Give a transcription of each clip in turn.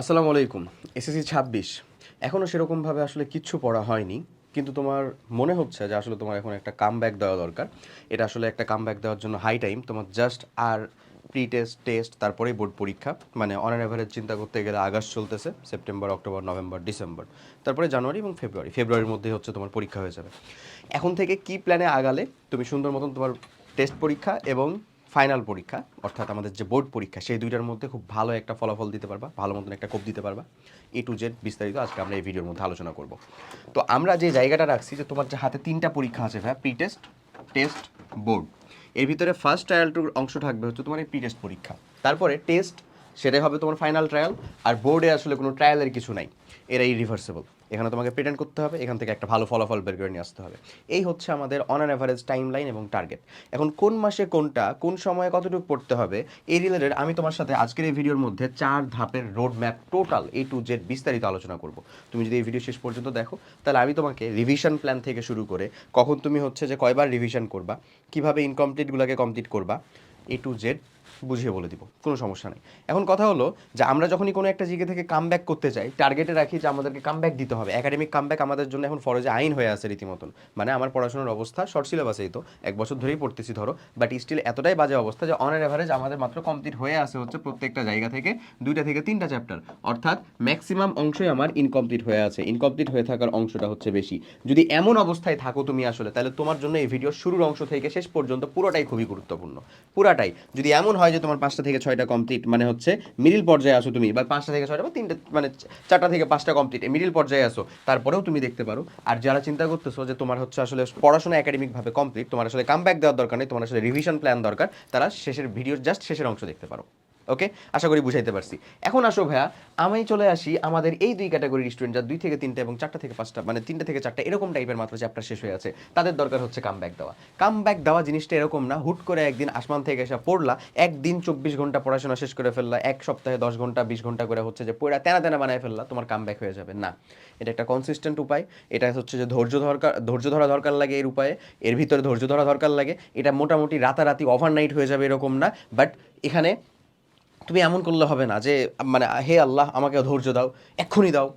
আসসালামু আলাইকুম, এসএসসি ছাব্বিশ। এখনও সেরকমভাবে আসলে কিচ্ছু পড়া হয়নি, কিন্তু তোমার মনে হচ্ছে যে আসলে তোমার এখন একটা কাম ব্যাক দেওয়া দরকার। এটা আসলে একটা কাম ব্যাক দেওয়ার জন্য হাই টাইম তোমার জাস্ট আর প্রি টেস্ট টেস্ট তারপরেই বোর্ড পরীক্ষা। মানে অন অ্যান অ্যাভারেজ চিন্তা করতে গেলে আগস্ট চলতেছে, সেপ্টেম্বর, অক্টোবর, নভেম্বর, ডিসেম্বর। তারপরে জানুয়ারি এবং ফেব্রুয়ারি, ফেব্রুয়ারির মধ্যে হচ্ছে তোমার পরীক্ষা হয়ে যাবে। এখন থেকে কি প্ল্যানে আগালে তুমি সুন্দর মতন তোমার টেস্ট পরীক্ষা এবং ফাইনাল পরীক্ষা, অর্থাৎ আমাদের যে বোর্ড পরীক্ষা, সেই দুইটার মধ্যে খুব ভালো একটা ফলাফল দিতে পারবা, ভালো মতন একটা কোপ দিতে পারবা। এ টু জেড বিস্তারিত আজকে আমরা এই ভিডিওর মধ্যে আলোচনা করব। তো আমরা যে জায়গাটা রাখছি, যে তোমার যে হাতে তিনটা পরীক্ষা আছে ভাই প্রি টেস্ট টেস্ট বোর্ড এর ভিতরে ফার্স্ট ট্রায়াল টুর অংশ থাকবে হচ্ছে তোমার এই প্রি টেস্ট পরীক্ষা। তারপরে টেস্ট সেটাই হবে তোমার ফাইনাল ট্রায়াল আর বোর্ডে আসলে কোনো ট্রায়ালের কিছু নাই। এরাই ইরিভার্সেবল এখানে তোমাকে প্রিটেন্ড করতে হবে, এখান থেকে একটা ভালো ফলাফল বের করে নিয়ে আসতে হবে। এই হচ্ছে আমাদের on an average time line এবং টার্গেট এখন কোন মাসে কোনটা, কোন সময়ে কতটুকু পড়তে হবে, এই রিলেটেড আমি তোমার সাথে আজকের এই ভিডিওর মধ্যে চার ধাপের road map total A to Z বিস্তারিত আলোচনা করব। তুমি যদি এই ভিডিও শেষ পর্যন্ত দেখো, তাহলে আমি তোমাকে রিভিশন প্ল্যান থেকে শুরু করে কখন তুমি হচ্ছে যে কয়বার রিভিশন করবা, কীভাবে ইনকমপ্লিটগুলোকে কমপ্লিট করবা এ টু জেড বুঝিয়ে বলে দিব, কোনো সমস্যা নেই। এখন কথা হলো যে আমরা যখনই কোনো একটা জায়গা থেকে কাম করতে চাই টার্গেটে রাখি যে আমাদেরকে কাম দিতে হবে। একাডেমিক কাম আমাদের জন্য এখন ফরজে আইন হয়ে আছে রীতিমতন। মানে আমার পড়াশোনার অবস্থা শর্ট সিলেবাসেই তো, এক বছর ধরেই পড়তেছি ধরো। বাট স্টিল এতটাই বাজে অবস্থা যে অন অ্যাভারেজ আমাদের মাত্র কমপ্লিট হয়ে আসে হচ্ছে প্রত্যেকটা জায়গা থেকে দুইটা থেকে তিনটা চ্যাপ্টার অর্থাৎ ম্যাক্সিমাম অংশই আমার ইনকমপ্লিট হয়ে আছে। ইনকমপ্লিট হয়ে থাকার অংশটা হচ্ছে বেশি। যদি এমন অবস্থায় থাকো তুমি আসলে, তাহলে তোমার জন্য এই ভিডিওর শুরুর অংশ থেকে শেষ পর্যন্ত পুরোটাই খুবই গুরুত্বপূর্ণ। পুরাটাই। যদি এমন হয় যে তোমার পাঁচটা থেকে ছয়টা কমপ্লিট মানে হচ্ছে মিডিল পর্যায়ে আসো তুমি, বা পাঁচটা থেকে ছয়টা বা তিনটা মানে চারটা থেকে পাঁচটা কমপ্লিট মিডিল পর্যায়ে আসো, তারপরেও তুমি দেখতে পারো। আর যারা চিন্তা করতেছো যে তোমার হচ্ছে আসলে পড়াশোনা একাডেমিকভাবে কমপ্লিট তোমার আসলে কাম দেওয়ার দরকার নেই, তোমার আসলে রিভিশন প্ল্যান দরকার, তারা শেষের ভিডিওর জাস্ট শেষের অংশ দেখতে পারো। ওকে? আশা করি বুঝাইতে পারছি। এখন আসো ভাইয়া, আমি চলে আসি আমাদের এই দুই ক্যাটাগরির স্টুডেন্ট যা দুই থেকে তিনটা এবং চারটা থেকে পাঁচটা মানে তিনটা থেকে চারটা এরকম টাইপের মাত্র চ্যাপ্টার শেষ হয়ে আছে, তাদের দরকার হচ্ছে কাম ব্যাক দেওয়া। কাম ব্যাক দেওয়া জিনিসটা এরকম না, হুট করে একদিন আসমান থেকে এসে পড়লা, একদিন চব্বিশ ঘণ্টা পড়াশোনা শেষ করে ফেললা, এক সপ্তাহে দশ ঘণ্টা, বিশ ঘণ্টা করে হচ্ছে যে পড়া, তেনা তেনা বানায় ফেললা, তোমার কাম ব্যাক হয়ে যাবে। না, এটা একটা কনসিস্টেন্ট উপায়, এটা হচ্ছে যে ধৈর্য দরকার ধৈর্য ধরা দরকার লাগে এর উপায়ে, এর ভিতরে ধৈর্য ধরা দরকার লাগে, এটা মোটামুটি রাতারাতি ওভারনাইট হয়ে যাবে এরকম না বাট এখানে তুমি এমন করলে হবে না যে মানে হে আল্লাহ, আমাকে ধৈর্য দাও, এক্ষুনি দাও।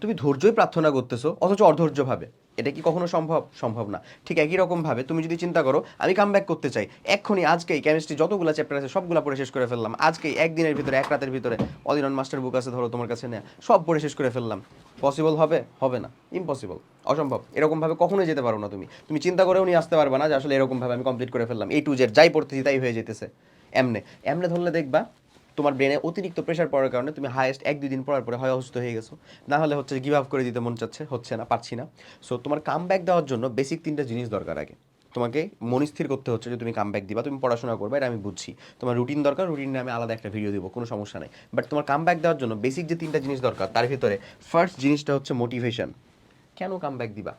তুমি ধৈর্যই প্রার্থনা করতেছো, অথচ অধৈর্যভাবে। এটা কি কখনো সম্ভব? সম্ভব না। ঠিক একই রকমভাবে তুমি যদি চিন্তা করো, আমি কাম ব্যাক করতে চাই। এক্ষুনি আজকেই কেমিস্ট্রি যতগুলো চ্যাপ্টার আছে, সবগুলো পড়ে শেষ করে ফেললাম। আজকেই একদিনের ভিতরে, এক রাতের ভিতরে অদিনন মাস্টার বুক আছে ধরো তোমার কাছে নেয়া, সব পড়ে শেষ করে ফেললাম। পসিবল হবে? হবে না। ইম্পসিবল অসম্ভব। এরকমভাবে কখনোই যেতে পারো না তুমি। তুমি চিন্তা করেও নিয়ে আসতে পারবে না যে আসলে এরকমভাবে আমি কমপ্লিট করে ফেললাম। এই টু জেড যাই পড়তেছি, তাই হয়ে যেতেছে। এমনে। এমনে ধরলে দেখবা তোমার ব্রেনে অতিরিক্ত প্রেশার পড়ার কারণে তুমি হায়েস্ট এক, দুই দিন পড়ার পরে হয় অসুস্থ হয়ে গেছো। না হলে হচ্ছে গিভ আপ করে দিতে মন চাচ্ছে, হচ্ছে না, পারছি না। সো তোমার কাম ব্যাক দেওয়ার জন্য বেসিক তিনটা জিনিস দরকার আগে। তোমাকে মনস্থির করতে হচ্ছে যে তুমি কাম ব্যাক দিবা, তুমি পড়াশোনা করবে, এটা আমি বুঝছি। তোমার রুটিন দরকার রুটিন আমি আলাদা একটা ভিডিও দিব, কোনো সমস্যা নেই। বাট তোমার কাম ব্যাক দেওয়ার জন্য বেসিক যে তিনটা জিনিস দরকার, তার ভিতরে ফার্স্ট জিনিসটা হচ্ছে মোটিভেশন কেন কাম ব্যাক দিবা?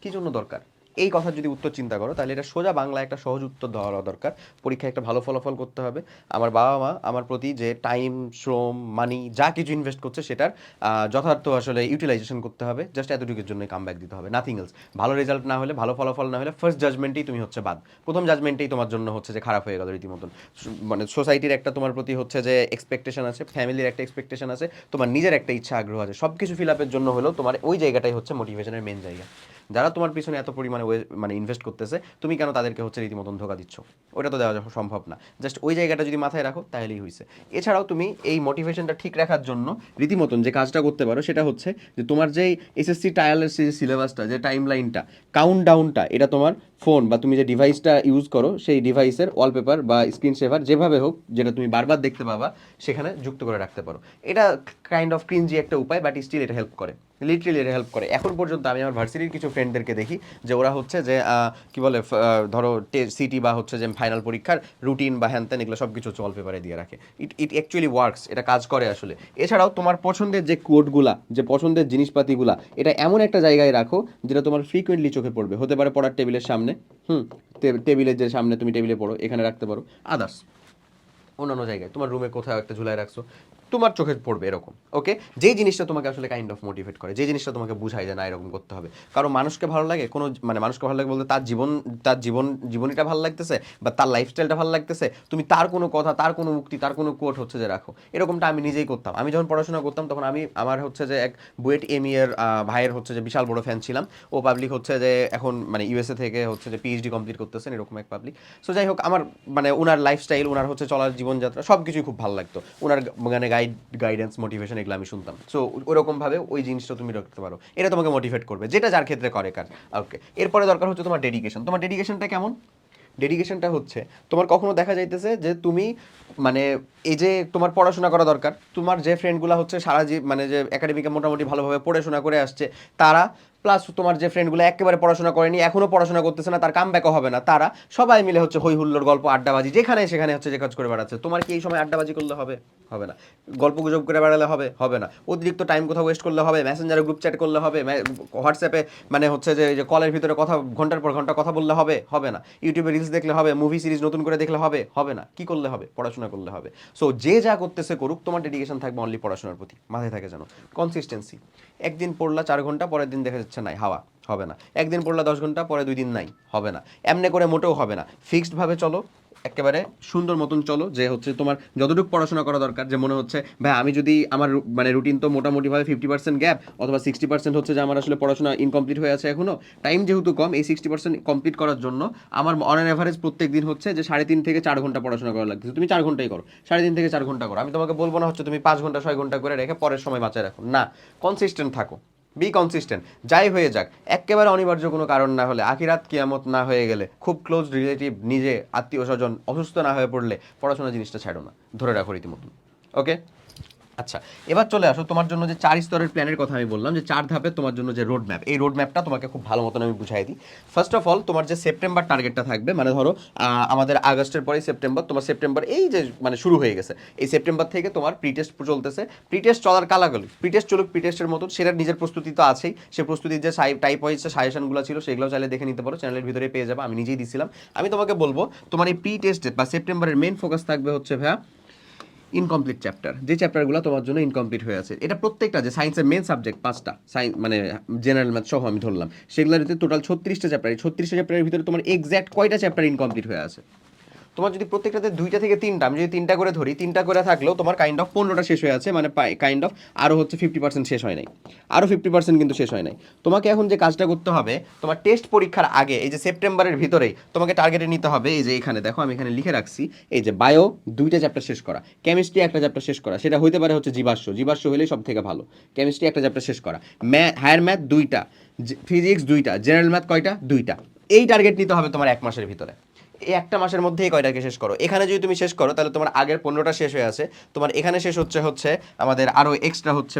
কী জন্য দরকার? এই কথা যদি উত্তর চিন্তা করো, তাহলে এটা সোজা বাংলা একটা সহজ উত্তর দেওয়া দরকার। পরীক্ষায় একটা ভালো ফলাফল করতে হবে। আমার বাবা মা আমার প্রতি যে টাইম শ্রম মানি যা কিছু ইনভেস্ট করছে সেটার যথার্থ আসলে ইউটিলাইজেশন করতে হবে। জাস্ট এতটুকুর জন্য কাম ব্যাক দিতে হবে নাথিং এলস ভালো রেজাল্ট না হলে, ভালো ফলাফল না হলে ফার্স্ট জাজমেন্টেই তুমি হচ্ছে বাদ। প্রথম জাজমেন্টেই তোমার জন্য হচ্ছে যে খারাপ হয়ে গেল রীতিমতন। মানে সোসাইটির একটা তোমার প্রতি হচ্ছে যে এক্সপেকটেশন আছে ফ্যামিলির একটা এক্সপেকটেশন আছে, তোমার নিজের একটা ইচ্ছা, আগ্রহ আছে। সব কিছু ফিল আপের জন্য হলেও তোমার ওই জায়গাটাই হচ্ছে মোটিভেশনের মেন জায়গা। যারা তোমার পিছনে এত পরিমাণে মানে ইনভেস্ট করতেছে, তুমি কেন তাদেরকে হচ্ছে রীতিমতন ধোকা দিচ্ছ? ওটা তো দেওয়া সম্ভব না। জাস্ট ওই জায়গাটা যদি মাথায় রাখো, তাহলেই হয়েছে এছাড়াও তুমি এই মোটিভেশনটা ঠিক রাখার জন্য রীতিমতন যে কাজটা করতে পারো, সেটা হচ্ছে যে তোমার যে এসএসসি টায়ালের যে সিলেবাসটা যে টাইম লাইনটা কাউন্ট ডাউনটা এটা তোমার ফোন বা তুমি যে ডিভাইসটা ইউজ করো, সেই ডিভাইসের ওয়ালপেপার বা স্ক্রিন সেভার যেভাবে হোক, যেটা তুমি বারবার দেখতে পাবা, সেখানে যুক্ত করে রাখতে পারো। এটা কাইন্ড অফ ক্রিঞ্জি একটা উপায় বাট স্টিল এটা হেল্প করে। লিটারেলি এটা হেল্প করে। এখন পর্যন্ত আমি আমার ভার্সিটির কিছু ফ্রেন্ডদেরকে দেখি, যে ওরা হচ্ছে যে কি বলে ধরো সিটি বা হচ্ছে যে ফাইনাল পরীক্ষার রুটিন বা হ্যান ত্যান এগুলো সব কিছু হচ্ছে পেপারে দিয়ে রাখে। ইট ইট অ্যাকচুয়ালি ওয়ার্কস এটা কাজ করে আসলে। এছাড়াও তোমার পছন্দের যে কোডগুলা যে পছন্দের জিনিসপাতিগুলা, এটা এমন একটা জায়গায় রাখো, যেটা তোমার ফ্রিকুয়েন্টলি চোখে পড়বে। হতে পারে পড়ার টেবিলের সামনে হুম টেবিলের যে সামনে তুমি টেবিলে পড়ো, এখানে রাখতে পারো। আদার্স অন্যান্য জায়গায়। তোমার রুমে কোথাও একটা ঝুলায় রাখছো। তোমার চোখে পড়বে এরকম ওকে যেই জিনিসটা তোমাকে আসলে কাইন্ড অফ মোটিভেট করে যে জিনিসটা তোমাকে বুঝায় যে না এরকম করতে হবে। কারণ মানুষকে ভালো লাগে কোনো মানে মানুষকে ভালো লাগে বলতে তার জীবন তার জীবন জীবনীটা ভালো লাগতেছে বা তার লাইফস্টাইলটা ভালো লাগতেছে তুমি তার কোনো কথা তার কোনো মুক্তি তার কোনো কোট হচ্ছে যে রাখো। এরকমটা আমি নিজেই করতাম। আমি যখন পড়াশোনা করতাম তখন আমি আমার হচ্ছে যে এক বুয়েট এমি আহ, ভাইয়ের হচ্ছে যে বিশাল বড় ফ্যান ছিলাম। ও পাবলিক হচ্ছে যে এখন মানে ইউএসএ থেকে হচ্ছে যে পিএইচডি কমপ্লিট করতেছেন এরকম এক পাবলিক সো যাই হোক আমার মানে ওনার লাইফস্টাইল ওনার হচ্ছে চলার জীবনযাত্রা সব কিছুই খুব ভালো লাগতো। ওনার মানে গাইড গাইডেন্স মোটিভেশন এগুলো আমি শুনতাম। সো ওরকমভাবে ওই জিনিসটা তুমি রাখতে পারো। এটা তোমাকে মোটিভেট করবে, যেটা যার ক্ষেত্রে করে কার। ওকে এরপরে দরকার হচ্ছে তোমার ডেডিকেশন তোমার ডেডিকেশনটা কেমন? ডেডিকেশনটা হচ্ছে, তোমার কখনো দেখা যাইতেছে যে তুমি মানে এই যে তোমার পড়াশোনা করা দরকার, তোমার যে ফ্রেন্ডগুলো হচ্ছে সারা জীব মানে যে একাডেমিকে মোটামুটি ভালোভাবে পড়াশোনা করে আসছে, তারা প্লাস তোমার যে ফ্রেন্ডগুলো একেবারে পড়াশোনা করেনি, এখনও পড়াশোনা করতেছে না, তার কাম ব্যাকও হবে না। তারা সবাই মিলে হচ্ছে হই হুল্লোর গল্প, আড্ডাবাজি, যেখানে সেখানে হচ্ছে যে কাজ করে বেড়াচ্ছে। তোমার কি এই সময় আড্ডাবাজি করলে হবে? হবে না। গল্প গুজব করে বেড়ালে হবে? হবে না। অতিরিক্ত টাইম কোথাও ওয়েস্ট করলে হবে? মেসেঞ্জারে গ্রুপ চ্যাট করলে হবে? হোয়াটসঅ্যাপে মানে হচ্ছে যে যে কলের ভিতরে কথা, ঘণ্টার পর ঘণ্টা কথা বললে হবে? হবে না। ইউটিউবে রিলস দেখলে হবে? মুভি সিরিজ নতুন করে দেখলে হবে? হবে না। কি করলে হবে? পড়াশোনা করলে হবে। সো যে যা করতেছে করুক, তোমার ডেডিকেশন থাকবে অনলি পড়াশোনার প্রতি। মাথায় থাকে যেন। কনসিস্টেন্সি একদিন পড়লা চার ঘণ্টা, পরের দিন দেখা যাচ্ছে নাই, হাওয়া, হবে না। একদিন পড়লা দশ ঘণ্টা, পরে দুই দিন নাই, হবে না। এমনি করে মোটেও হবে না। ফিক্সডভাবে চলো, একেবারে সুন্দর মতন চলো, যে হচ্ছে তোমার যতটুকু পড়াশোনা করা দরকার, যে মনে হচ্ছে, ভাই, আমি যদি আমার মানে রুটিন তো মোটামুটিভাবে ফিফটি পার্সেন্ট গ্যাপ অথবা সিক্সটি পার্সেন্ট হচ্ছে যে আমার আসলে পড়াশোনা ইনকমপ্লিট হয়ে আছে এখনও টাইম যেহেতু কম, এই সিক্সটি পার্সেন্ট কমপ্লিট করার জন্য আমার অন অ্যান অ্যাভারেজ প্রত্যেক দিন হচ্ছে যে সাড়ে তিন থেকে চার ঘণ্টা পড়াশোনা করা লাগছে তুমি চার ঘন্টাই করো, সাড়ে তিন থেকে চার ঘণ্টা করো। আমি তোমাকে বলব না হচ্ছে তুমি পাঁচ ঘণ্টা, ছয় ঘণ্টা করে রেখে পরের সময় বাঁচায় রাখো। না কনসিস্টেন্ট থাকো। বি কনসিস্টেন্ট যাই হয়ে যাক, একেবারে অনিবার্য কোনো কারণ না হলে আখিরাত কিয়ামত না হয়ে গেলে খুব ক্লোজ রিলেটিভ নিজে আত্মীয় স্বজন অসুস্থ না হয়ে পড়লে পড়াশোনা জিনিসটা ছাড়ো না। ধরে রাখো রীতিমতন ওকে আচ্ছা এবার চলে আসো তোমার জন্য যে চার স্তরের প্ল্যানের কথা আমি বললাম, যে চার ধাপে তোমার জন্য যে রোড ম্যাপ এই রোড ম্যাপটা তোমাকে খুব ভালো মতন আমি বুঝাই দিই। ফার্স্ট অফ অল তোমার যে সেপ্টেম্বর টার্গেটটা থাকবে মানে ধরো আমাদের আগস্টের পরে সেপ্টেম্বর তোমার সেপ্টেম্বর এই যে মানে শুরু হয়ে গেছে। এই সেপ্টেম্বর থেকে তোমার প্রি টেস্ট চলতেছে। প্রি টেস্ট চলার কালাগুলি প্রি টেস্ট চলুক প্রি টেস্টের মতন সেটার নিজের প্রস্তুতি তো আছেই। সে প্রস্তুতির যে টাইপ হয়েছে সাজেশনগুলো ছিল, সেগুলো চাইলে দেখে নিতে পারো চ্যানেলের ভিতরে পেয়ে যাবে, আমি নিজেই দিছিলাম। আমি তোমাকে বলব, তোমার এই প্রি টেস্টে বা সেপ্টেম্বরের মেন ফোকাস থাকবে হচ্ছে ভাইয়া ইনকমপ্লিট চ্যাপ্টার যে চ্যাপ্টারগুলো তোমার জন্য ইনকমপ্লিট হয়ে আছে। এটা প্রত্যেকটা যে সায়েন্সের মেন সাবজেক্ট পাঁচটা। সায়েন্স মানে জেনারেল ম্যাথ সহ আমি ধরলাম। সেগুলোর টোটাল ছত্রিশটা চ্যাপ্টার এই ছত্রিশটা চ্যাপ্টারের ভিতরে তোমার এক্স্যাক্ট কয়টা চ্যাপ্টার ইনকমপ্লিট হয়ে আছে? তোমার যদি প্রত্যেকটাতে দুইটা থেকে তিনটা, আমি যদি তিনটা করে ধরি, তিনটা করে থাকলেও তোমার কাইন্ড অফ পনেরোটা শেষ হয়ে আছে মানে কাইন্ড অফ আরও হচ্ছে ফিফটি পার্সেন্ট শেষ হয় নাই। আরও ফিফটি পার্সেন্ট কিন্তু শেষ হয় নাই। তোমাকে এখন যে কাজটা করতে হবে, তোমার টেস্ট পরীক্ষার আগে, এই যে সেপ্টেম্বরের ভিতরেই তোমাকে টার্গেটে নিতে হবে, এই যে এখানে দেখো, আমি এখানে লিখে রাখছি, এই যে বায়ো দুইটা চ্যাপ্টার শেষ করা কেমিস্ট্রি একটা চ্যাপ্টার শেষ করা, সেটা হইতে পারে হচ্ছে জীবাশ্ম জীবাশ্ম হলেই সব থেকে ভালো কেমিস্ট্রি একটা চ্যাপ্টার শেষ করা ম্যাথ হায়ার ম্যাথ দুইটা ফিজিক্স দুইটা জেনারেল ম্যাথ কয়টা? দুইটা, এই টার্গেট নিতে হবে তোমার এক মাসের ভিতরে। একটা মাসের মধ্যেই কয়টাকে শেষ করো? এখানে যদি তুমি শেষ করো, তাহলে তোমার আগের পনেরোটা শেষ হয়ে আছে। তোমার এখানে শেষ হচ্ছে হচ্ছে আমাদের আরও এক্সট্রা হচ্ছে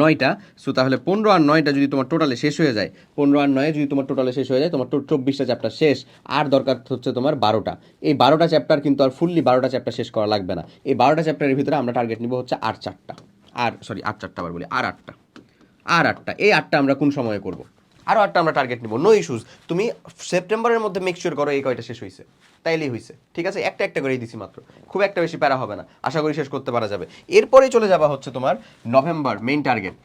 নয়টা। সো তাহলে পনেরো আর নয়টা যদি তোমার টোটালে শেষ হয়ে যায়, পনেরো আর নয় যদি তোমার টোটালে শেষ হয়ে যায়, তোমার চব্বিশটা চ্যাপ্টার শেষ, আর দরকার হচ্ছে তোমার বারোটা। এই বারোটা চ্যাপ্টার কিন্তু আর ফুললি বারোটা চ্যাপ্টার শেষ করা লাগবে না। এই বারোটা চ্যাপ্টারের ভিতরে আমরা টার্গেট নিব হচ্ছে আর চারটা। আর সরি আর চারটা আবার বলি, আর আটটা। আর আটটা, এই আটটা আমরা কোন সময়ে করব? আরও আটটা আমরা টার্গেট নিব। নো ইস্যুস তুমি সেপ্টেম্বরের মধ্যে মেক শিওর করো এই কয়টা শেষ হয়েছে তাইলেই হয়েছে ঠিক আছে? একটা একটা করেই দিছি মাত্র। খুব একটা বেশি প্যারা হবে না। আশা করি শেষ করতে পারা যাবে। এরপরেই চলে যাবা হচ্ছে তোমার নভেম্বর মেইন টার্গেট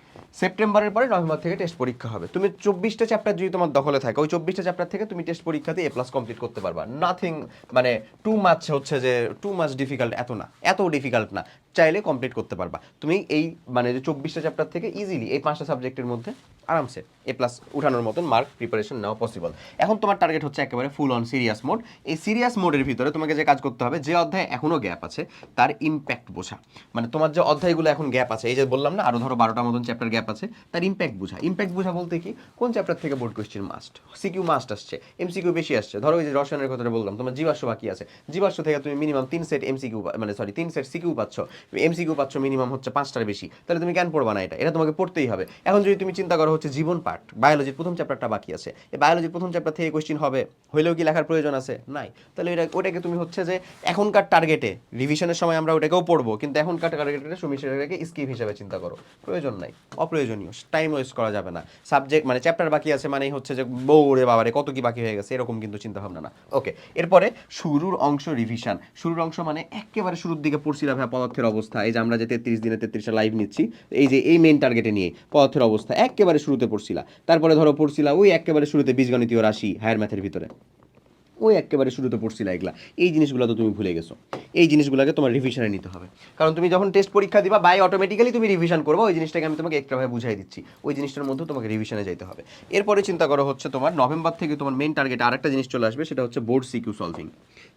সেপ্টেম্বরের পরে নভেম্বর থেকে টেস্ট পরীক্ষা হবে। তুমি চব্বিশটা চ্যাপ্টার যদি তোমার দখলে থাকে, ওই চব্বিশটা চ্যাপ্টার থেকে তুমি টেস্ট পরীক্ষাতে এ প্লাস কমপ্লিট করতে পারবা। নাথিং মানে টু মাচ হচ্ছে যে টু মাচ ডিফিকাল্ট এত না। এত ডিফিকাল্ট না। চাইলে কমপ্লিট করতে পারবা। তুমি এই মানে যে চব্বিশটা চ্যাপ্টার থেকে ইজিলি এই পাঁচটা সাবজেক্টের মধ্যে আরামসে এ প্লাস উঠানোর মতন মার্ক প্রিপারেশন নেওয়া পসিবল এখন তোমার টার্গেট হচ্ছে একেবারে ফুল অন সিরিয়াস মোড এই সিরিয়াস মোডের ভিতরে তোমাকে যে কাজ করতে হবে, যে অধ্যায় এখনও গ্যাপ আছে, তার ইম্প্যাক্ট বোঝা। মানে তোমার যে অধ্যায়গুলো এখন গ্যাপ আছে, এই যে বললাম না, আরও ধরো বারোটা মতন চ্যাপ্টার গ্যাপ আছে, তার ইম্প্যাক্ট বোঝা। ইম্প্যাক্ট বোঝা বলতে কি, কোন চ্যাপ্টার থেকে board question must CQ must আসছে এমসিকিউ বেশি আসছে। ধরো এই যে রসায়নের কথাটা বললাম, তোমার জীবাশ্ম বাকি আছে। জীবাশ্ম থেকে তুমি মিনিমাম তিন সেট এমসিকিউ মানে সরি তিন সেট সিকিউ পাচ্ছ। এমসিকিউ পাচ্ছ মিনিমাম হচ্ছে পাঁচটার বেশি। তাহলে তুমি কেন পড়বা না এটা? এটা তোমাকে পড়তেই হবে। এখন যদি তুমি চিন্তা করো হচ্ছে জীবন পাঠ বায়োলজির প্রথম চ্যাপ্টারটা বাকি আছে। এই বায়োলজির প্রথম চ্যাপ্টার থেকে কোয়েশ্চেন হবে, হইলেও কি লেখার প্রয়োজন আছে? নাই। তাহলে এটা, ওটাকে তুমি হচ্ছে যে এখনকার টার্গেটে রিভিশনের সময় আমরা ওটাকেও পড়ব, কিন্তু এখনকার টার্গেটে তুমি সেটাকে স্কিপ হিসেবে চিন্তা করো। প্রয়োজন নাই। অপ্রয়োজনীয়। টাইম ওয়েস্ট করা যাবে না। সাবজেক্ট মানে চ্যাপ্টার বাকি আছে মানেই হচ্ছে যে বৌরে বাবারে কত কি বাকি হয়ে গেছে, এরকম কিন্তু চিন্তা ভাবনা না। ওকে এরপরে শুরুর অংশ রিভিশন শুরুর অংশ মানে একেবারে শুরুর দিকে পড়ছিলাম হ্যাঁ পদার্থের অবস্থা। অবস্থা। এই যে আমরা যে তেত্রিশ দিনে তেত্রিশটা লাইভ নিচ্ছি, এই যে এই মেন টার্গেটে নিয়ে পথের অবস্থা একেবারে শুরুতে পড়ছিলা। তারপরে ধরো পড়ছিলা ওই একেবারে শুরুতে বীজগণিতীয় রাশি হায়ার ম্যাথের ভিতরে। ওই একেবারে শুরুতে পড়ছিলা এগুলা। এই জিনিসগুলো তো তুমি ভুলে গেছো। এই জিনিসগুলোকে তোমার রিভিশনে নিতে হবে। কারণ তুমি যখন টেস্ট পরীক্ষা দিবা বাই অটোমেটিক্যালি তুমি রিভিশন করব, ওই জিনিসটাকে আমি তোমাকে একটাভাবে বুঝাই দিচ্ছি। ওই জিনিসটার মধ্যে তোমাকে রিভিশনে যেতে হবে। এরপরে চিন্তা করো হচ্ছে তোমার নভেম্বর থেকে তোমার মেন টার্গেট আরেকটা জিনিস চলে আসবে, সেটা হচ্ছে বোর্ড সিকিউ সলভিং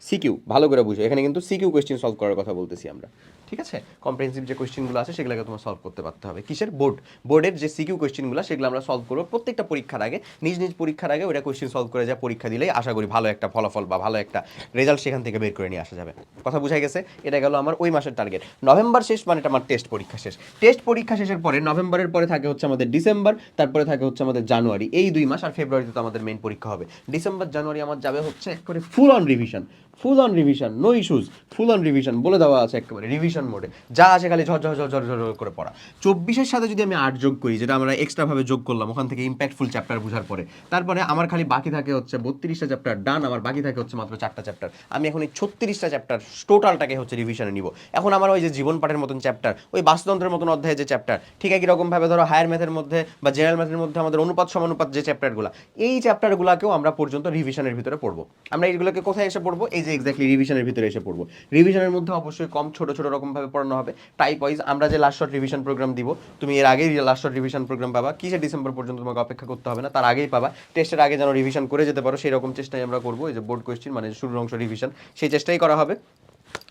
সিকিউ ভালো করে বুঝো। এখানে কিন্তু সিকিউ কোয়েশ্চেন সলভ করার কথা বলতেছি আমরা। ঠিক আছে? কম্প্রেহেন্সিভ যে কোয়েশ্চেনগুলো আছে, সেগুলোকে তোমার সলভ করতে পারতে হবে। কিসের? বোর্ড বোর্ডের যে সিকিউ কোয়েশ্চেনগুলো সেগুলো আমরা সলভ করব প্রত্যেকটা পরীক্ষার আগে। নিজ নিজ পরীক্ষার আগে ওটা কোয়েশ্চেন সলভ করে যা পরীক্ষা দিলেই আশা করি ভালো একটা ফলাফল বা ভালো একটা রেজাল্ট সেখান থেকে বের করে নিয়ে আসা যাবে। কথা বুঝাই গেছে? এটা গেল আমার ওই মাসের টার্গেট নভেম্বর শেষ মানে এটা আমার টেস্ট পরীক্ষা শেষ। টেস্ট পরীক্ষা শেষের পরে নভেম্বরের পরে থাকে হচ্ছে আমাদের ডিসেম্বর তারপরে থাকে হচ্ছে আমাদের জানুয়ারি এই দুই মাস আর ফেব্রুয়ারিতে তো আমাদের মেন পরীক্ষা হবে। ডিসেম্বর জানুয়ারি আমার যাবে হচ্ছে একবারে full on revision full on revision no issues full on revision বলে দেওয়া আছে একেবারে রিভিশন মোডে যা আছে খালি ঝর ঝর ঝর ঝর ঝর ঝর করে পড়া। চব্বিশের সাথে যদি আমি আট যোগ করি, যেটা আমরা এক্সট্রাভাবে যোগ করলাম, ওখান থেকে ইম্প্যাক্টফুল চ্যাপ্টার বোঝার পরে। তারপরে আমার খালি বাকি থাকে হচ্ছে বত্রিশটা চ্যাপ্টার ডান আমার বাকি থাকে হচ্ছে মাত্র চারটা চ্যাপ্টার আমি এখন এই ছত্রিশটা চ্যাপ্টার টোটালটাকে হচ্ছে রিভিশনে নিব। এখন আমার ওই যে জীবন পাঠের মতন চ্যাপ্টার ওই বাস্তুতন্ত্রের মতন অধ্যায়ে যে চ্যাপ্টার ঠিক একই রকম ভাবে ধরো হায়ার ম্যাথের মধ্যে বা জেনারেল ম্যাথের মধ্যে আমাদের অনুপাত, সমানুপাত যে চ্যাপ্টারগুলো এই চ্যাপ্টারগুলোকেও আমরা পর্যন্ত রিভিশনের ভিতরে পড়ব। আমরা এইগুলোকে কোথায় এসে পড়ব? এই যে এক্স্যাক্টলি রিভিশনের ভিতরে এসে পড়ব। রিভিশনের মধ্যে অবশ্যই কম ছোট ছোট রকমভাবে পড়ানো হবে। টাইপ ওয়াইজ আমরা যে লাস্ট শর্ট রিভিশন প্রোগ্রাম দিব, তুমি এর আগেই লাস্ট শর্ট রিভিশন প্রোগ্রাম পাবা, কিসে ডিসেম্বর পর্যন্ত তোমাকে অপেক্ষা করতে হবে না, তার আগেই পাবা। টেস্টের আগে যেন রিভিশন করে যেতে পারো সেই রকম চেষ্টাই আমরা করব। এই যে বোর্ড কোয়েশ্চেন মানে শুরুর অংশ রিভিশন সেই চেষ্টাই করা হবে।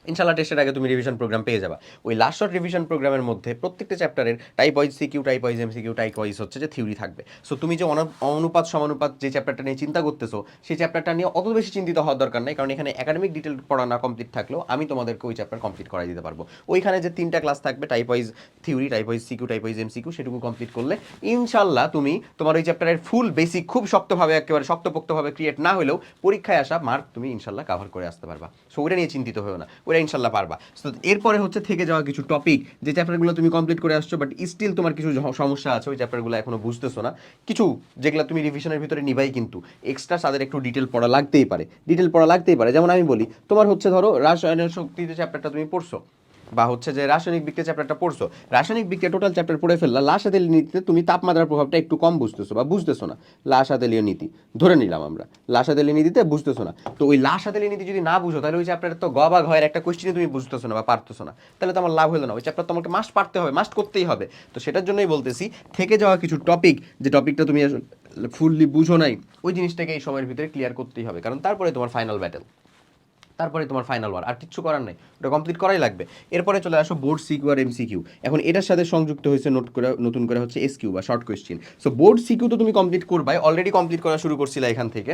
ইনশাল্লাহ টেস্টের আগে তুমি রিভিশন প্রোগ্রাম পেয়ে যাবা। ওই লাস্ট শর্ট রিভিশন প্রোগ্রামের মধ্যে প্রত্যেকটা চ্যাপ্টারের type wise CQ type wise M CQ type wise হচ্ছে যে থিওরি থাকবে। সো তুমি যে অন- অনুপাত, সমানুপাত যে চ্যাপ্টারটা নিয়ে চিন্তা করতেছো, সেই চ্যাপ্টারটা নিয়ে অত বেশি চিন্তিত হওয়ার দরকার নেই, কারণ এখানে একাডেমিক ডিটেল পড়া না কমপ্লিট থাকলেও আমি তোমাদেরকে ওই চ্যাপ্টার কমপ্লিট করাই দিতে পারব। ওইখানে যে তিনটা ক্লাস থাকবে type wise theory type wise CQ type wise M CQ সেটুকু কমপ্লিট করলে ইনশাল্লাহ তুমি তোমার ওই চ্যাপ্টারের ফুল বেসিক খুব শক্তভাবে একেবারে শক্তপোক্তভাবে ক্রিয়েট না হলেও পরীক্ষায় আসা মার্ক তুমি ইনশাল্লাহ কাভার করে আসতে পারবা। সো ওটা নিয়ে চিন্তিত হয়েও না। ওটা ইনশাল্লাহ পারবা। তো এরপরে হচ্ছে থেকে যাওয়া কিছু টপিক যে চ্যাপ্টারগুলো তুমি কমপ্লিট করে আসছো বাট স্টিল তোমার কিছু সমস্যা আছে, ওই চ্যাপ্টারগুলো এখনও বুঝতেছো না। কিছু যেগুলো তুমি রিভিশনের ভিতরে নিবাই কিন্তু। এক্সট্রা তাদের একটু ডিটেল পড়া লাগতেই পারে। ডিটেল পড়া লাগতেই পারে। যেমন আমি বলি, তোমার হচ্ছে ধরো রাসায়নিক শক্তিতে চ্যাপ্টারটা তুমি পড়ছো। বা হচ্ছে যে রাসায়নিক বিক্রিয়া চ্যাপ্টারটা পড়ছো, রাসায়নিক বিক্রিয়া টোটাল চ্যাপ্টার পড়ে ফেললা লাশাতেল নীতিতে তুমি তাপমাত্রার প্রভাবটা একটু কম বুঝতেছো বা বুঝতেছো না। লাশাতেলীয় নীতি, ধরে নিলাম আমরা লাশাতেলীয় নীতিতে বুঝতেছো না। তো ওই লাশাতেলীয় নীতি যদি না বুঝো, তাহলে ওই চ্যাপ্টারের তো গ ঘয়ের একটা কোশ্চেনে তুমি বুঝতেছো না বা পারতেছো না। তাহলে তো আমার লাভ হলো না, ওই চ্যাপ্টার তোমাকে মাস্ট পারতে হবে মাস্ট করতেই হবে। তো সেটার জন্যই বলতেছি, থেকে যাওয়া কিছু টপিক যে টপিকটা তুমি ফুললি বুঝো নাই, ওই জিনিসটাকে এই সময়ের ভিতরে ক্লিয়ার করতেই হবে, কারণ তারপরে তোমার ফাইনাল ব্যাটেল তারপরে তোমার ফাইনাল ওয়ার আর কিচ্ছু করার নেই। ওটা কমপ্লিট করাই লাগবে। এরপরে চলে আসো বোর্ড সিকিউ আর এমসিকিউ এখন এটার সাথে সংযুক্ত হয়েছে নোট করে, নতুন করে হচ্ছে এসকিউ বা short question so board CQ তো তুমি কমপ্লিট করবাই অলরেডি কমপ্লিট করা শুরু করছিলে এখান থেকে।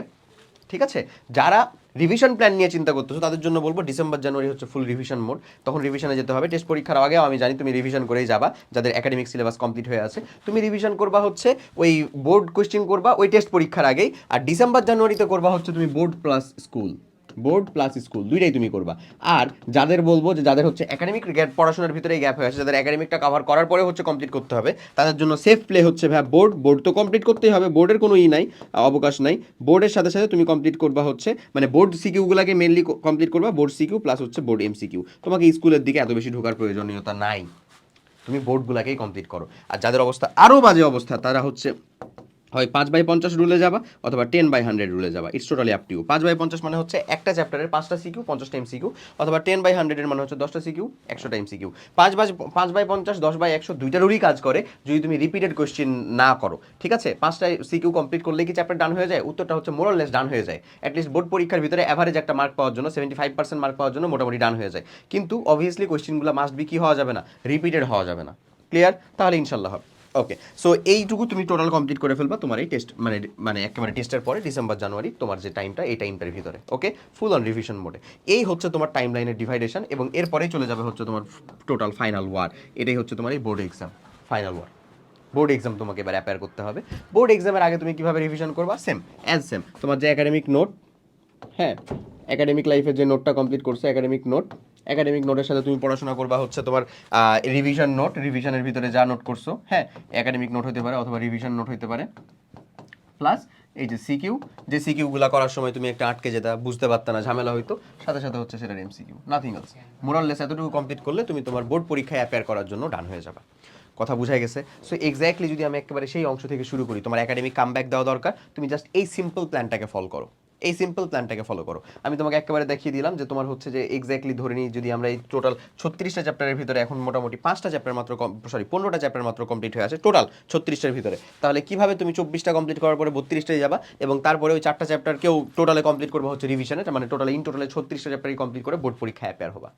ঠিক আছে? যারা রিভিশন প্ল্যান নিয়ে চিন্তা করতেছো, তাদের জন্য বলব ডিসেম্বর জানুয়ারি হচ্ছে ফুল রিভিশন মোড তখন রিভিশনে যেতে হবে। টেস্ট পরীক্ষার আগেও আমি জানি তুমি রিভিশন করেই যাবা, যাদের একাডেমিক সিলেবাস কমপ্লিট হয়ে আছে। তুমি রিভিশন করবা হচ্ছে ওই বোর্ড কোয়েশ্চেন করবা ওই টেস্ট পরীক্ষার আগেই। আর ডিসেম্বর জানুয়ারিতে করবা হচ্ছে তুমি board plus school board plus school, দুইটাই তুমি করবা। আর যাদের বলব যে যাদের হচ্ছে একাডেমিক পড়াশোনার ভিতরে গ্যাপ হয়ে আছে, যাদের একাডেমিকটা কভার করার পরে হচ্ছে কমপ্লিট করতে হবে, তাদের জন্য সেফ প্লে হচ্ছে ভাই বোর্ড। বোর্ড তো কমপ্লিট করতেই হবে, বোর্ডের কোনো ই নাই, অবকাশ নাই। বোর্ডের সাথে সাথে তুমি কমপ্লিট করবা হচ্ছে মানে বোর্ড সিকিউগুলোকে মেনলি কমপ্লিট করবা, বোর্ড সিকিউ প্লাস হচ্ছে বোর্ড এম সিকিউ তোমাকে স্কুলের দিকে এত বেশি ঢোকার প্রয়োজনীয়তা নাই। তুমি বোর্ডগুলোকেই কমপ্লিট করো। আর যাদের অবস্থা আরও বাজে অবস্থা, তারা হচ্ছে হয় পাঁচ বাই পঞ্চাশ রুলে যাবা অথবা টেন বাই হান্ড্রেড রুলে যাবা। ইটস টোটালি আপ টু পাঁচ বাই পঞ্চাশ মানে হচ্ছে একটা চ্যাপ্টারের পাঁচটা সিকিউ পঞ্চাশটা এম সিকিউ, অথবা টেন বাই হান্ড্রেডের মানে হচ্ছে দশটা সিকিউ একশোটা এম সিকিউ। পাঁচ বাই পাঁচ বাই পঞ্চাশ, দশ বাই একশো দুইটারই কাজ করে, যদি তুমি রিপিটেড কোয়েশ্চেন না করো। ঠিক আছে? পাঁচটা সিকিউ কমপ্লিট করলে কি চ্যাপ্টার ডান হয়ে যায়? উত্তরটা হচ্ছে মোরাললেস ডান হয়ে যায়। অ্যাটলিস্ট বোর্ড পরীক্ষার ভিতরে অ্যাভারেজ একটা মার্ক পাওয়ার জন্য সেভেন্টি ফাইভ পার্সেন্ট মার্ক পাওয়ার জন্য মোটামুটি ডান হয়ে যায়। কিন্তু অবভিয়াসলি কোয়েশ্চেনগুলো মাস্ট বি কি হওয়া যাবে না? রিপিটেড হওয়া যাবে না। ক্লিয়ার তাহলে ইনশাল্লাহ হবে। ওকে সো এইটুকু তুমি টোটাল কমপ্লিট করে ফেলবা তোমার এই টেস্ট মানে মানে একেবারে টেস্টের পরে ডিসেম্বর, জানুয়ারি তোমার যে টাইমটা এই টাইমটার ভিতরে। ওকে ফুল অন রিভিশন মোডে এই হচ্ছে তোমার টাইম লাইনের ডিভাইডেশন এবং এরপরেই চলে যাবে হচ্ছে তোমার টোটাল ফাইনাল ওয়ার এটাই হচ্ছে তোমার এই board exam final war board exam তোমাকে এবার অ্যাপেয়ার করতে হবে। বোর্ড এক্সামের আগে তুমি কীভাবে রিভিশন করবা? সেম অ্যাজ সেম তোমার যে একাডেমিক নোট হ্যাঁ একাডেমিক লাইফের যে নোটটা কমপ্লিট করছ একাডেমিক নোট একাডেমিক নোটের সাথে তুমি পড়াশোনা করবা হচ্ছে তোমার রিভিশন নোট রিভিশনের ভিতরে যা নোট করছ হ্যাঁ একাডেমিক নোট হতে পারে অথবা রিভিশন নোট হতে পারে। প্লাস এই যে সিকিউ যে সিকিউগুলো করার সময় তুমি একটা আটকে যেতা, বুঝতে পারত না, ঝামেলা হইতো, সাথে সাথে হচ্ছে সেটার এমসিকিউ নাথিং এলস মোরাললেস এতটুকু কমপ্লিট করলে তুমি তোমার বোর্ড পরীক্ষায় অ্যাপেয়ার করার জন্য ডান হয়ে যাবে। কথা বুঝাই গেছে? সো এক্স্যাক্টলি যদি আমি একেবারে সেই অংশ থেকে শুরু করি, তোমার একাডেমিক কামব্যাক দেওয়া দরকার, তুমি জাস্ট এই সিম্পল প্ল্যানটাকে ফলো করো। এই সিম্পল প্ল্যানটাকে ফলো করো। আমি তোমাকে একেবারে দেখিয়ে দিলাম যে তোমার হচ্ছে যে এক্স্যাক্টলি ধরে নিই যদি আমরা এই টোটাল ছত্রিশটা চ্যাপ্টারের ভিতরে এখন মোটামুটি পাঁচটা চ্যাপ্টার মাত্র সরি পনেরোটা চ্যাপ্টার মাত্র কমপ্লিট হয়ে আছে টোটাল ছত্রিশটার ভিতরে। তাহলে কীভাবে তুমি চব্বিশটা কমপ্লিট করার পরে বত্রিশটায় যাবা এবং তারপরে ওই চারটা চ্যাপ্টার কেউ টোটালে কমপ্লিট করব হচ্ছে রিভিশনে মানে টোটালে ইন টোটালে ছত্রিশটা চ্যাপ্টারই কমপ্লিট করে বোর্ড পরীক্ষায় অ্যাপেয়ার হবা।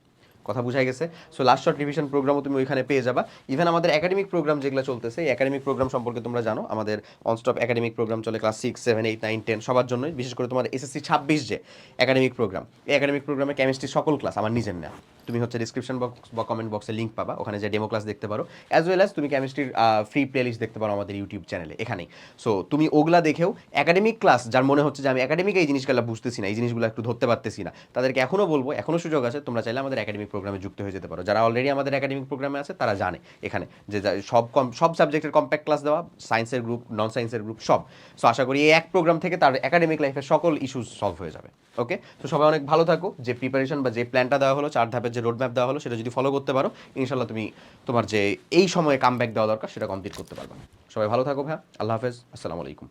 কথা বুঝাই গেছে। সো লাস্ট শর্ট রিভিশন প্রোগ্রামও তুমি ওইখানে পেয়ে যাবা। ইভেন আমাদের একাডেমিক প্রোগ্রাম যেগুলো চলতেছে, এই একাডেমিক প্রোগ্রাম সম্পর্কে তোমরা জানো, আমাদের অনস্টপ একাডেমিক প্রোগ্রাম চলে class six seven eight nine ten সবার জন্যই, বিশেষ করে তোমার এসএসসি ছাব্বিশ যে একাডেমিক প্রোগ্রাম এই একাডেমিক প্রোগ্রামে কেমিস্ট্রি সকল ক্লাস আমার নিজের নেওয়া তুমি হচ্ছে ডিসক্রিপশন বক্স বা কমেন্ট বক্সে লিঙ্ক পাবা, ওখানে যে ডেমো ক্লাস দেখতে পারো। অ্যাজ ওয়েল অ্যাজ তুমি কেমিস্ট্রির ফ্রি প্লেলিস্ট দেখতে পারো আমাদের ইউটিউব চ্যানেলে এখানেই। সো তুমি ওগুলা দেখেও একাডেমিক ক্লাস যার মনে হচ্ছে যে আমি একাডেমিক এই জিনিসগুলো বুঝতেছি না, এই জিনিসগুলো একটু ধরতে পারতেছি না, তাদেরকে এখনও বলব এখনও সুযোগ আছে, তোমরা চাইলে আমাদের একাডেমিক প্রোগ্রামে যুক্ত হয়ে যেতে পারো। যারা অলরেডি আমাদের একাডেমিক প্রোগ্রামে আছে, তারা জানে এখানে যে সব কম সব সাবজেক্টের কম্প্যাক্ট ক্লাস দেওয়া সায়েন্সের গ্রুপ নন সায়েন্সের গ্রুপ সব। সো আশা করি এই এক প্রোগ্রাম থেকে তার একাডেমিক লাইফের সকল ইস্যুস সলভ হয়ে যাবে। ওকে তো সবাই অনেক ভালো থাকো। যে প্রিপারেশন বা যে প্ল্যানটা দেওয়া হলো, চার ধাপের যে রোডম্যাপ দেওয়া হলো, সেটা যদি ফলো করতে পারো ইনশাল্লাহ তুমি তোমার যে এই সময়ে কামব্যাক দেওয়া দরকার, সেটা কমপ্লিট করতে পারবে। সবাই ভালো থাকো ভাইয়া। আল্লাহ হাফেজ। আসসালামু আলাইকুম।